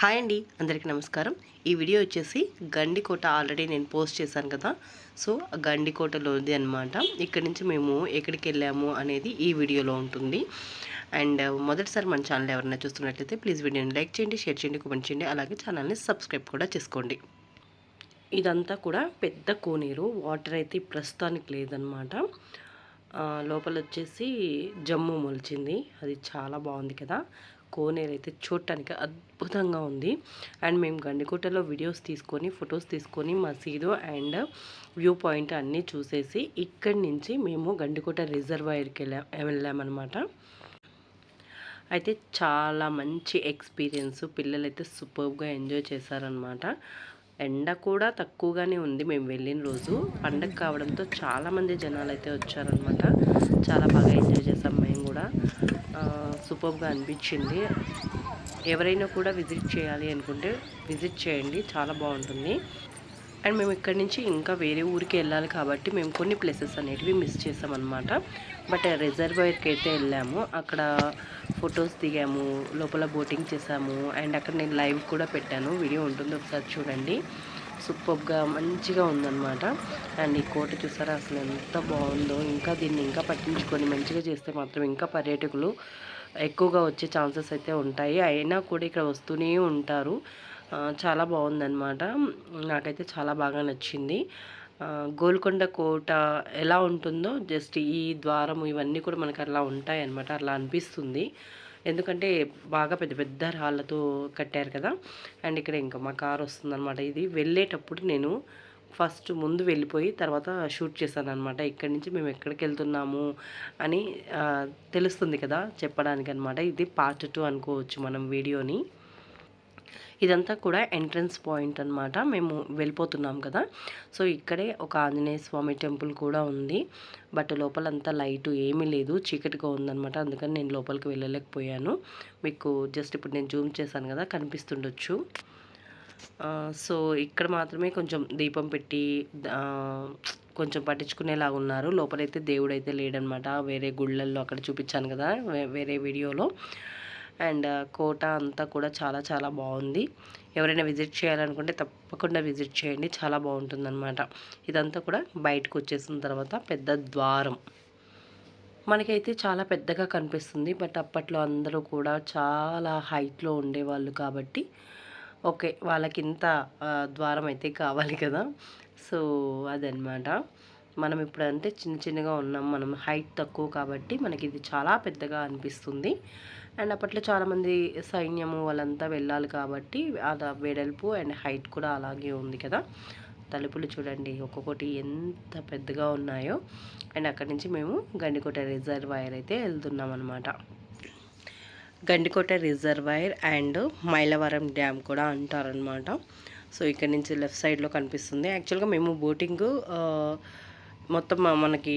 Hi అండి అందరికీ నమస్కారం. ఈ వీడియో వచ్చేసి గండికోట ఆల్రెడీ నేను పోస్ట్ చేశాను కదా. సో గండికోటలోది అనమాట ఇక్కడి నుంచి మేము ఎక్కడికి వెళ్ళాము అనేది ఈ వీడియోలో ఉంటుంది. అండ్ మొదటిసారి మన ఛానల్ ఎవరైనా చూస్తున్నట్లయితే ప్లీజ్ వీడియోని లైక్ చేయండి షేర్ చేయండి కామెంట్ చేయండి అలాగే ఛానల్ని సబ్స్క్రైబ్ కూడా చేసుకోండి. ఇదంతా కూడా పెద్ద కోనేరు. వాటర్ అయితే ప్రస్తుతానికి లేదనమాట లోపల వచ్చేసి జమ్ము మొలిచింది. అది చాలా బాగుంది కదా. కోనేరు అయితే చూడటానికి అద్భుతంగా ఉంది. అండ్ మేము గండికోటలో వీడియోస్ తీసుకొని ఫొటోస్ తీసుకొని మసీదు అండ్ వ్యూ పాయింట్ అన్నీ చూసేసి ఇక్కడి నుంచి మేము గండికోట రిజర్వాయర్కి వెళ్ళా వెళ్ళామన్నమాట. అయితే చాలా మంచి ఎక్స్పీరియన్స్. పిల్లలైతే సూపర్గా ఎంజాయ్ చేశారనమాట ఎండ కూడా తక్కువగానే ఉంది మేము వెళ్ళిన రోజు. పండగ కావడంతో చాలామంది జనాలు అయితే వచ్చారనమాట చాలా బాగా ఎంజాయ్ చేసాం మేము కూడా. సూపర్గా అనిపించింది. ఎవరైనా కూడా విజిట్ చేయాలి అనుకుంటే విజిట్ చేయండి. చాలా బాగుంటుంది. అండ్ మేము ఇక్కడి నుంచి ఇంకా వేరే ఊరికి వెళ్ళాలి కాబట్టి మేము కొన్ని ప్లేసెస్ అనేటివి మిస్ చేసామన్నమాట బట్ రిజర్వాయర్కి అయితే వెళ్ళాము. అక్కడ ఫొటోస్ దిగాము. లోపల బోటింగ్ చేసాము. అండ్ అక్కడ నేను లైవ్ కూడా పెట్టాను. వీడియో ఉంటుంది. ఒకసారి చూడండి. సూపర్గా మంచిగా ఉందన్నమాట. అండ్ ఈ కోట చూసారా అసలు ఎంత బాగుందో. ఇంకా దీన్ని ఇంకా పట్టించుకొని మంచిగా చేస్తే మాత్రం ఇంకా పర్యాటకులు ఎక్కువగా వచ్చే ఛాన్సెస్ అయితే ఉంటాయి. అయినా కూడా ఇక్కడ వస్తూనే ఉంటారు. చాలా బాగుందన్నమాట. నాకైతే చాలా బాగా నచ్చింది. గోల్కొండ కోట ఎలా ఉంటుందో జస్ట్ ఈ ద్వారం ఇవన్నీ కూడా మనకు అలా ఉంటాయి అన్నమాట అలా అనిపిస్తుంది. ఎందుకంటే బాగా పెద్ద పెద్ద రాళ్ళతో కట్టారు కదా. అండ్ ఇక్కడ ఇంకా మా కార్ వస్తుందన్నమాట. ఇది వెళ్ళేటప్పుడు నేను ఫస్ట్ ముందు వెళ్ళిపోయి తర్వాత షూట్ చేశాను అనమాట ఇక్కడి నుంచి మేము ఎక్కడికి వెళ్తున్నాము అని తెలుస్తుంది కదా చెప్పడానికి అనమాట ఇది పార్ట్ టూ అనుకోవచ్చు మనం వీడియోని. ఇదంతా కూడా ఎంట్రన్స్ పాయింట్ అనమాట మేము వెళ్ళిపోతున్నాం కదా. సో ఇక్కడే ఒక ఆంజనేయ స్వామి టెంపుల్ కూడా ఉంది. బట్ లోపలంతా లైట్ ఏమీ లేదు. చీకటిగా ఉందనమాట అందుకని నేను లోపలికి వెళ్ళలేకపోయాను. మీకు జస్ట్ ఇప్పుడు నేను జూమ్ చేశాను కదా కనిపిస్తుండొచ్చు. సో ఇక్కడ మాత్రమే కొంచెం దీపం పెట్టి కొంచెం పట్టించుకునేలాగా ఉన్నారు. లోపలైతే దేవుడు అయితే లేడనమాట వేరే గుళ్ళల్లో అక్కడ చూపించాను కదా వేరే వీడియోలో. అండ్ కోట అంతా కూడా చాలా చాలా బాగుంది. ఎవరైనా విజిట్ చేయాలనుకుంటే తప్పకుండా విజిట్ చేయండి. చాలా బాగుంటుందన్నమాట. ఇదంతా కూడా బయటకు వచ్చేసిన తర్వాత పెద్ద ద్వారం. మనకైతే చాలా పెద్దగా కనిపిస్తుంది. బట్ అప్పట్లో అందరూ కూడా చాలా హైట్లో ఉండేవాళ్ళు కాబట్టి ఓకే వాళ్ళకి ఇంత ద్వారం అయితే కావాలి కదా. సో అదనమాట మనం ఇప్పుడు అంటే చిన్న చిన్నగా ఉన్నాం. మనం హైట్ తక్కువ కాబట్టి మనకి ఇది చాలా పెద్దగా అనిపిస్తుంది. అండ్ అప్పట్లో చాలామంది సైన్యము వాళ్ళంతా వెళ్ళాలి కాబట్టి అది వెడల్పు అండ్ హైట్ కూడా అలాగే ఉంది కదా. తలుపులు చూడండి ఒక్కొక్కటి ఎంత పెద్దగా ఉన్నాయో. అండ్ అక్కడి నుంచి మేము గండికోట రిజర్వాయర్ అయితే వెళ్తున్నాం అనమాట Gandikota reservoir and Mylavaram dam కూడా అంటారనమాట సో ఇక్కడ నుంచి లెఫ్ట్ సైడ్లో కనిపిస్తుంది. యాక్చువల్గా మేము బోటింగ్ మొత్తం మనకి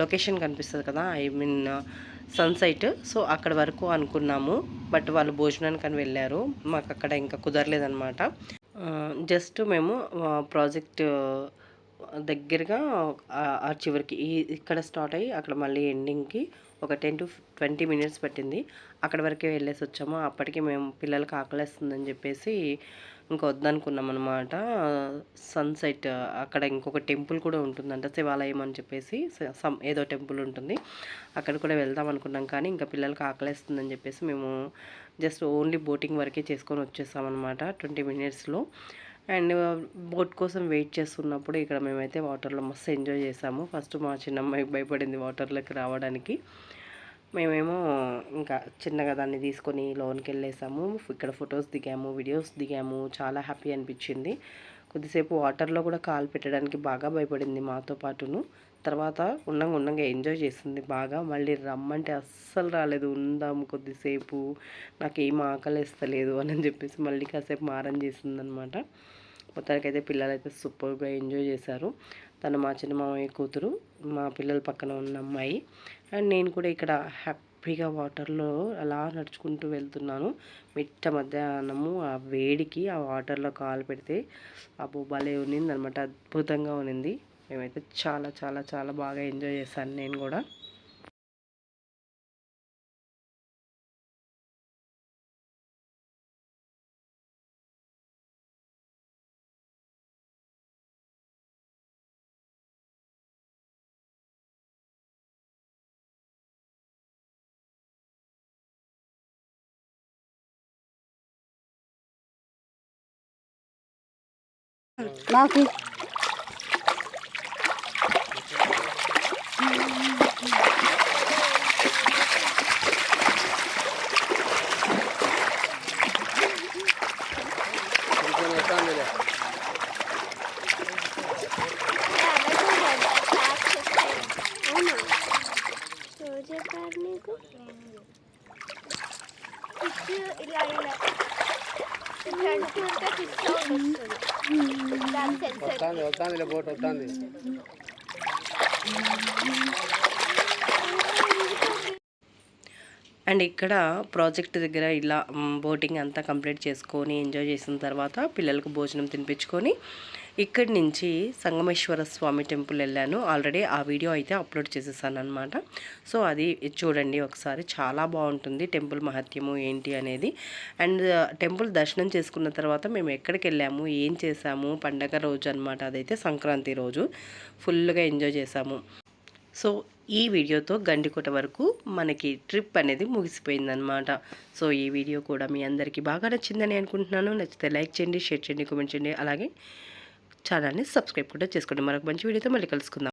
లొకేషన్ కనిపిస్తుంది కదా ఐ మీన్ సన్సైట్ సో అక్కడ వరకు అనుకున్నాము. బట్ వాళ్ళు భోజనానికి అని వెళ్ళారు. మాకు అక్కడ ఇంకా కుదరలేదనమాట జస్ట్ మేము ప్రాజెక్ట్ దగ్గరగా ఆ చివరికి ఈ ఇక్కడ స్టార్ట్ అయ్యి అక్కడ మళ్ళీ ఎండింగ్కి ఒక టెన్ టు ట్వంటీ మినిట్స్ పట్టింది. అక్కడ వరకే వెళ్ళేసి వచ్చాము. అప్పటికి మేము పిల్లలకి ఆకలేస్తుందని చెప్పేసి ఇంకా వద్దనుకున్నాం అనమాట సన్సెట్ అక్కడ ఇంకొక టెంపుల్ కూడా ఉంటుందంట శివాలయం అని చెప్పేసి సమ్ ఏదో టెంపుల్ ఉంటుంది. అక్కడ కూడా వెళ్దాం అనుకున్నాం కానీ ఇంకా పిల్లలకి ఆకలేస్తుందని చెప్పేసి మేము జస్ట్ ఓన్లీ బోటింగ్ వరకే చేసుకొని వచ్చేసామన్నమాట ట్వంటీ మినిట్స్లో. అండ్ బోట్ కోసం వెయిట్ చేస్తున్నప్పుడు ఇక్కడ మేమైతే వాటర్లో మస్తు ఎంజాయ్ చేసాము. ఫస్ట్ మా చిన్నమ్మాయి భయపడింది వాటర్లోకి రావడానికి. మేమేమో ఇంకా చిన్నగా దాన్ని తీసుకొని లోన్కి వెళ్ళేసాము. ఇక్కడ ఫొటోస్ దిగాము వీడియోస్ దిగాము. చాలా హ్యాపీ అనిపించింది. కొద్దిసేపు వాటర్లో కూడా కాలు పెట్టడానికి బాగా భయపడింది మాతో పాటును. తర్వాత ఉండంగా ఉండంగా ఎంజాయ్ చేసింది బాగా. మళ్ళీ రమ్మంటే అస్సలు రాలేదు. ఉందాము కొద్దిసేపు. నాకు ఏం ఆకలిస్తలేదు అని చెప్పేసి మళ్ళీ కాసేపు మారం చేసిందనమాట. మొత్తానికైతే పిల్లలైతే సూపర్గా ఎంజాయ్ చేశారు. తను మా చిన్న మామయ్య కూతురు మా పిల్లల పక్కన ఉన్న అమ్మాయి. అండ్ నేను కూడా ఇక్కడ హ్యాపీగా వాటర్లో అలా నడుచుకుంటూ వెళ్తున్నాను. మిట్ట మధ్యాహ్నము ఆ వేడికి ఆ వాటర్లో కాలు పెడితే ఆ భలే ఉన్నింది అనమాట అద్భుతంగా ఉన్నింది. మేమైతే చాలా చాలా చాలా బాగా ఎంజాయ్ చేశాను నేను కూడా. నాకు చెప్పారు నీకు ఫిష్ ఇలా ఇలా ఫ్రంట్ ఉంటే ఫిష్ సౌండ్ వస్తుంది వస్తుంది బోట్ వస్తుంది. అండ్ ఇక్కడ ప్రాజెక్ట్ దగ్గర ఇలా బోటింగ్ అంతా కంప్లీట్ చేసుకొని ఎంజాయ్ చేసిన తర్వాత పిల్లలకు భోజనం తినిపించుకొని ఇక్కడి నుంచి సంగమేశ్వర స్వామి టెంపుల్ వెళ్ళాను. ఆల్రెడీ ఆ వీడియో అయితే అప్లోడ్ చేసేసాను అనమాట సో అది చూడండి ఒకసారి. చాలా బాగుంటుంది టెంపుల్ మహత్యము ఏంటి అనేది. అండ్ టెంపుల్ దర్శనం చేసుకున్న తర్వాత మేము ఎక్కడికి వెళ్ళాము ఏం చేసాము పండగ రోజు అనమాట అదైతే సంక్రాంతి రోజు. ఫుల్గా ఎంజాయ్ చేసాము. సో ఈ వీడియోతో గండికోట వరకు మనకి ట్రిప్ అనేది ముగిసిపోయిందనమాట సో ఈ వీడియో కూడా మీ అందరికీ బాగా నచ్చిందని అనుకుంటున్నాను. నచ్చితే లైక్ చేయండి షేర్ చేయండి కామెంట్ చేయండి. అలాగే ఛానల్ని సబ్స్క్రైబ్ కూడా చేసుకోండి. మరొక మంచి వీడియోతో మళ్ళీ కలుసుకుందాం.